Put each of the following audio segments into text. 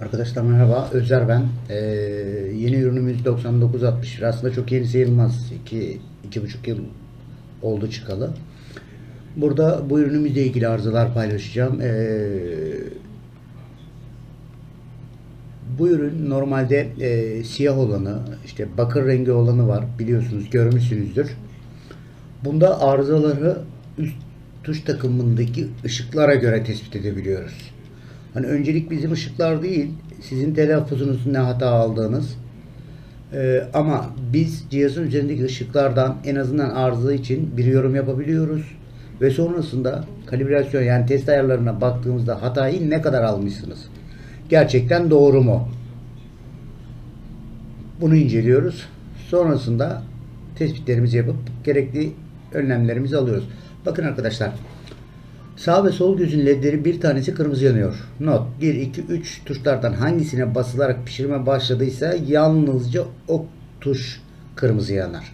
Arkadaşlar merhaba, Özer ben. Ee, yeni ürünümüz 9960. Aslında çok yeni sayılmaz. 2 iki, buçuk yıl oldu çıkalı. Burada bu ürünümüzle ilgili arızalar paylaşacağım. Ee, bu ürün normalde e, siyah olanı, işte bakır rengi olanı var. Biliyorsunuz, görmüşsünüzdür. Bunda arızaları üst tuş takımındaki ışıklara göre tespit edebiliyoruz. Hani öncelik bizim ışıklar değil, sizin telaffuzunuzun ne hata aldığınız. Ee, ama biz cihazın üzerindeki ışıklardan en azından arıza için bir yorum yapabiliyoruz. Ve sonrasında kalibrasyon yani test ayarlarına baktığımızda hatayı ne kadar almışsınız? Gerçekten doğru mu? Bunu inceliyoruz. Sonrasında tespitlerimizi yapıp gerekli önlemlerimizi alıyoruz. Bakın arkadaşlar. Sağ ve sol gözün ledleri bir tanesi kırmızı yanıyor. Not 1, 2, 3 tuşlardan hangisine basılarak pişirme başladıysa yalnızca o tuş kırmızı yanar.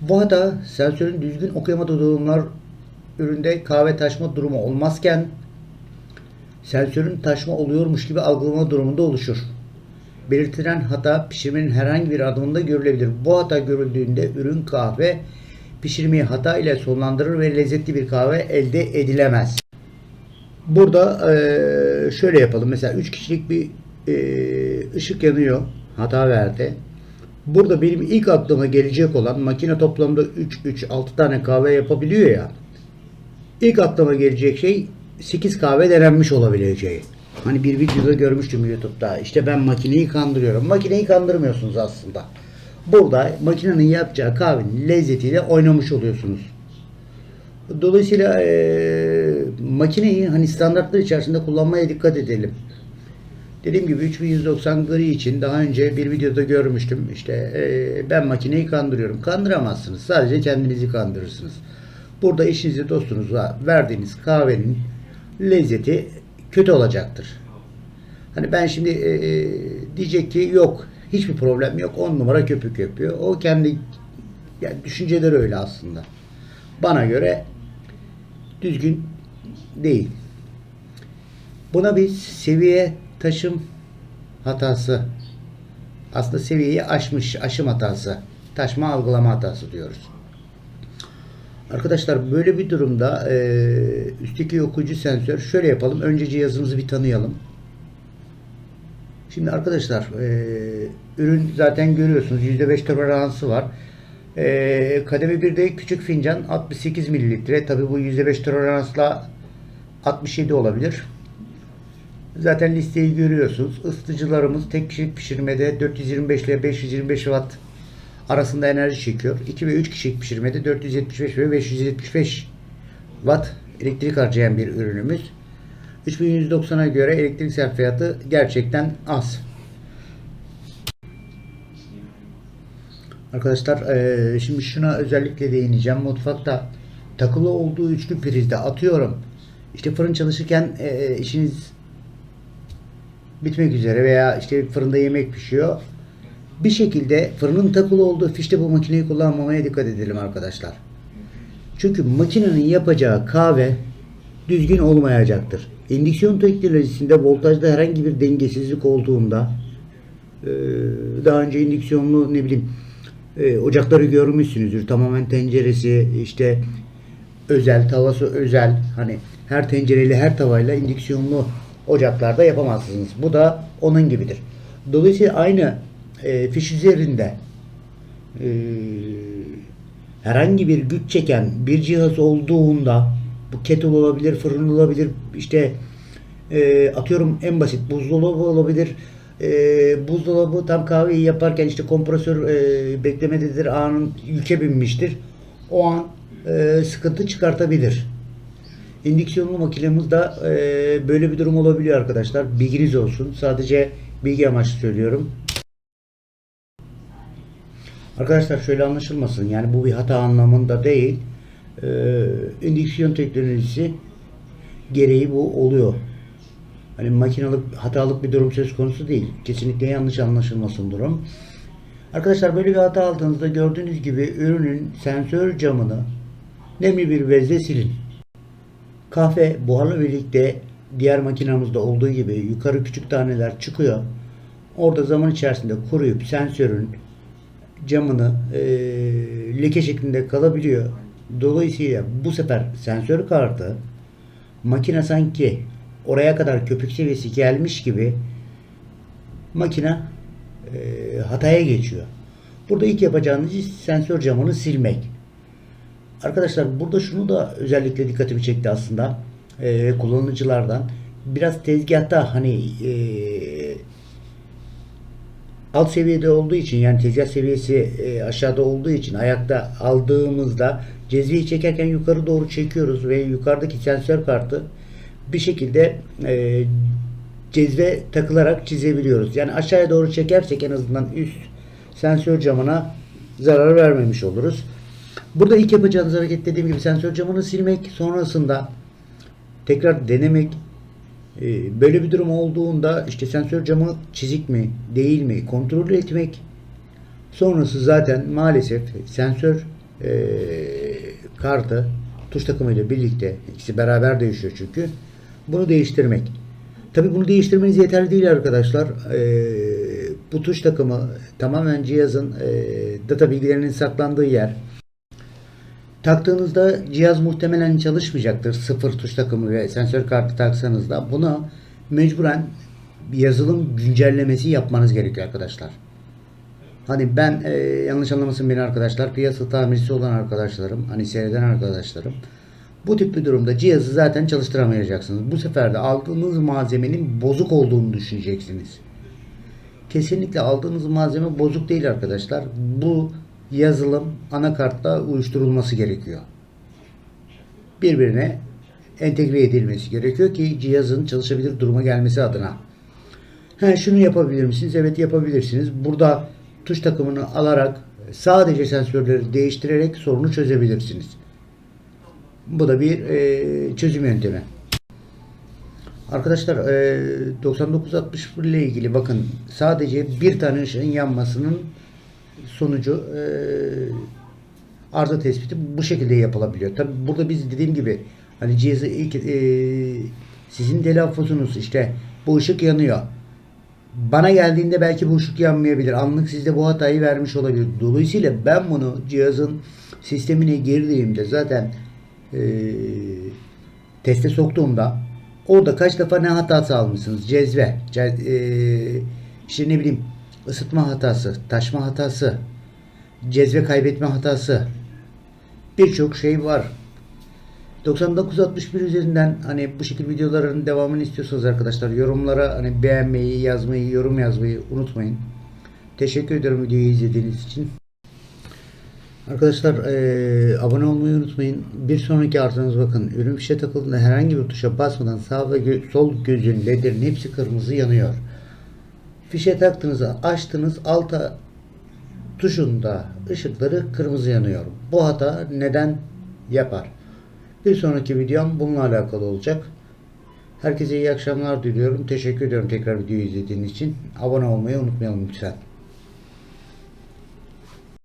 Bu hata sensörün düzgün okuyamadığı durumlar üründe kahve taşma durumu olmazken sensörün taşma oluyormuş gibi algılama durumunda oluşur. Belirtilen hata pişirmenin herhangi bir adımında görülebilir. Bu hata görüldüğünde ürün kahve pişirmeyi hata ile sonlandırır ve lezzetli bir kahve elde edilemez. Burada eee, şöyle yapalım. Mesela 3 kişilik bir eee, ışık yanıyor. Hata verdi. Burada benim ilk aklıma gelecek olan makine toplamda 3 3 6 tane kahve yapabiliyor ya. İlk aklıma gelecek şey 8 kahve denenmiş olabileceği. Hani bir videoda görmüştüm YouTube'da. İşte ben makineyi kandırıyorum. Makineyi kandırmıyorsunuz aslında. Burada makinenin yapacağı kahvenin lezzetiyle oynamış oluyorsunuz. Dolayısıyla eee, makineyi hani standartlar içerisinde kullanmaya dikkat edelim. Dediğim gibi 3190 gri için daha önce bir videoda görmüştüm. İşte eee, ben makineyi kandırıyorum. Kandıramazsınız. Sadece kendinizi kandırırsınız. Burada eşinize dostunuza verdiğiniz kahvenin lezzeti kötü olacaktır. Hani ben şimdi eee, diyecek ki yok hiçbir problem yok 10 numara köpük yapıyor. O kendi yani düşünceleri öyle aslında. Bana göre düzgün değil. Buna biz seviye taşım hatası aslında seviyeyi aşmış aşım hatası taşma algılama hatası diyoruz. Arkadaşlar böyle bir durumda eee üstteki okuyucu sensör şöyle yapalım. Önce cihazımızı bir tanıyalım. Şimdi arkadaşlar eee, ürün zaten görüyorsunuz %5 toleransı var. Eee kademe 1'de küçük fincan 68 mililitre. Tabi bu %5 toleransla 67 olabilir. Zaten listeyi görüyorsunuz. Isıtıcılarımız tek kişilik pişirmede 425 ile 525 watt arasında enerji çekiyor. 2 ve 3 kişilik pişirmede 475 ve 575 watt elektrik harcayan bir ürünümüz. 3190'a göre elektrik sarfiyatı gerçekten az. Arkadaşlar eee, şimdi şuna özellikle değineceğim. Mutfakta takılı olduğu üçlü prizde atıyorum. İşte fırın çalışırken eee, işiniz bitmek üzere veya işte fırında yemek pişiyor. Bir şekilde fırının takılı olduğu fişte bu makineyi kullanmamaya dikkat edelim arkadaşlar. Çünkü makinenin yapacağı kahve düzgün olmayacaktır. İndüksiyon teknolojisinde voltajda herhangi bir dengesizlik olduğunda e, daha önce indüksiyonlu ne bileyim e, ocakları görmüşsünüzdür. Tamamen tenceresi işte özel, tavası özel. Hani her tencereyle her tavayla indüksiyonlu ocaklarda yapamazsınız. Bu da onun gibidir. Dolayısıyla aynı e, fiş üzerinde e, herhangi bir güç çeken bir cihaz olduğunda bu kettle olabilir, fırın olabilir, işte e, atıyorum en basit buzdolabı olabilir. E, buzdolabı tam kahveyi yaparken işte kompresör e, beklemededir, anın yüke binmiştir. O an e, sıkıntı çıkartabilir. İndüksiyonlu makinemizde e, böyle bir durum olabiliyor arkadaşlar. Bilginiz olsun. Sadece bilgi amaçlı söylüyorum. Arkadaşlar şöyle anlaşılmasın. Yani bu bir hata anlamında değil. Ee, indüksiyon teknolojisi gereği bu oluyor. Hani makinalık hatalık bir durum söz konusu değil. Kesinlikle yanlış anlaşılmasın durum. Arkadaşlar böyle bir hata aldığınızda gördüğünüz gibi ürünün sensör camını nemli bir bezle silin. Kahve buharla birlikte diğer makinamızda olduğu gibi yukarı küçük taneler çıkıyor. Orada zaman içerisinde kuruyup sensörün camını e, leke şeklinde kalabiliyor. Dolayısıyla bu sefer sensör kartı makine sanki oraya kadar köpük seviyesi gelmiş gibi makine e, hataya geçiyor. Burada ilk yapacağınız sensör camını silmek. Arkadaşlar burada şunu da özellikle dikkatimi çekti aslında e, kullanıcılardan. Biraz tezgahta hani e, alt seviyede olduğu için yani tezgah seviyesi e, aşağıda olduğu için ayakta aldığımızda cezveyi çekerken yukarı doğru çekiyoruz ve yukarıdaki sensör kartı bir şekilde e, cezve takılarak çizebiliyoruz. Yani aşağıya doğru çekersek en azından üst sensör camına zarar vermemiş oluruz. Burada ilk yapacağınız hareket dediğim gibi sensör camını silmek, sonrasında tekrar denemek. Ee, Böyle bir durum olduğunda işte sensör camı çizik mi, değil mi kontrol etmek. Sonrası zaten maalesef sensör ee, kartı tuş takımıyla birlikte ikisi beraber değişiyor çünkü. Bunu değiştirmek. Tabi bunu değiştirmeniz yeterli değil arkadaşlar. Ee, bu tuş takımı tamamen cihazın ee, data bilgilerinin saklandığı yer. Taktığınızda cihaz muhtemelen çalışmayacaktır. Sıfır tuş takımı ve sensör kartı taksanız da buna mecburen yazılım güncellemesi yapmanız gerekiyor arkadaşlar. Hani ben e, yanlış anlamasın beni arkadaşlar. Piyasa tamircisi olan arkadaşlarım, hani seyreden arkadaşlarım. Bu tip bir durumda cihazı zaten çalıştıramayacaksınız. Bu sefer de aldığınız malzemenin bozuk olduğunu düşüneceksiniz. Kesinlikle aldığınız malzeme bozuk değil arkadaşlar. Bu yazılım anakartla uyuşturulması gerekiyor. Birbirine entegre edilmesi gerekiyor ki cihazın çalışabilir duruma gelmesi adına. Ha, şunu yapabilir misiniz? Evet yapabilirsiniz. Burada tuş takımını alarak sadece sensörleri değiştirerek sorunu çözebilirsiniz. Bu da bir e, çözüm yöntemi. Arkadaşlar e, 9961 ile ilgili bakın sadece bir tane ışığın yanmasının sonucu e, arıza tespiti bu şekilde yapılabiliyor. Tabi burada biz dediğim gibi hani cihazı ilk e, sizin telaffuzunuz işte bu ışık yanıyor. Bana geldiğinde belki bu ışık yanmayabilir. Anlık sizde bu hatayı vermiş olabilir. Dolayısıyla ben bunu cihazın sistemine girdiğimde zaten e, teste soktuğumda orada kaç defa ne hatası almışsınız? Cezve, ce, e, işte ne bileyim ısıtma hatası, taşma hatası, cezve kaybetme hatası birçok şey var. 9961 üzerinden hani bu şekilde videoların devamını istiyorsanız arkadaşlar yorumlara hani beğenmeyi, yazmayı, yorum yazmayı unutmayın. Teşekkür ederim videoyu izlediğiniz için. Arkadaşlar eee, abone olmayı unutmayın. Bir sonraki arzunuz bakın. Ürün fişe takıldığında herhangi bir tuşa basmadan sağ ve gö- sol gözün ledlerin hepsi kırmızı yanıyor. Fişe taktığınızda açtınız alta tuşunda ışıkları kırmızı yanıyor. Bu hata neden yapar? Bir sonraki videom bununla alakalı olacak. Herkese iyi akşamlar diliyorum. Teşekkür ediyorum tekrar videoyu izlediğiniz için. Abone olmayı unutmayalım lütfen.